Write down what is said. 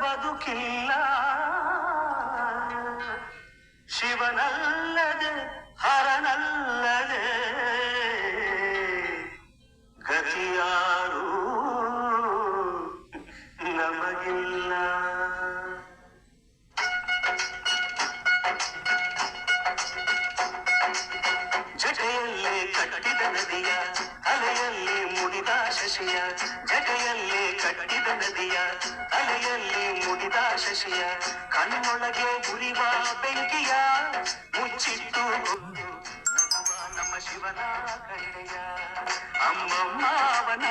ಬದುಕಿಲ್ಲ. ಶಿವನಲ್ಲದೆ ಹರನಲ್ಲದೆ ಗತಿಯಾರು ನಮಗಿಲ್ಲ. ಜಟೆಯಲ್ಲಿ ಕಟ್ಟಿದ ನದಿಯ ಅಲೆಯಲ್ಲಿ ಮುಡಿದ ಶಶಿಯ ಜಟೆಯಲ್ಲೇ ಮುಡಿದ ಶಶಿಯ ಕಣ್ಣೊಳಗೆ ಉರಿವ ಬೆಂಕಿಯ ಮುಚ್ಚಿತ್ತು ನಮ್ಮ ಶಿವನ ಕಂಡೆಯ ಅಮ್ಮಮ್ಮ ಅವನ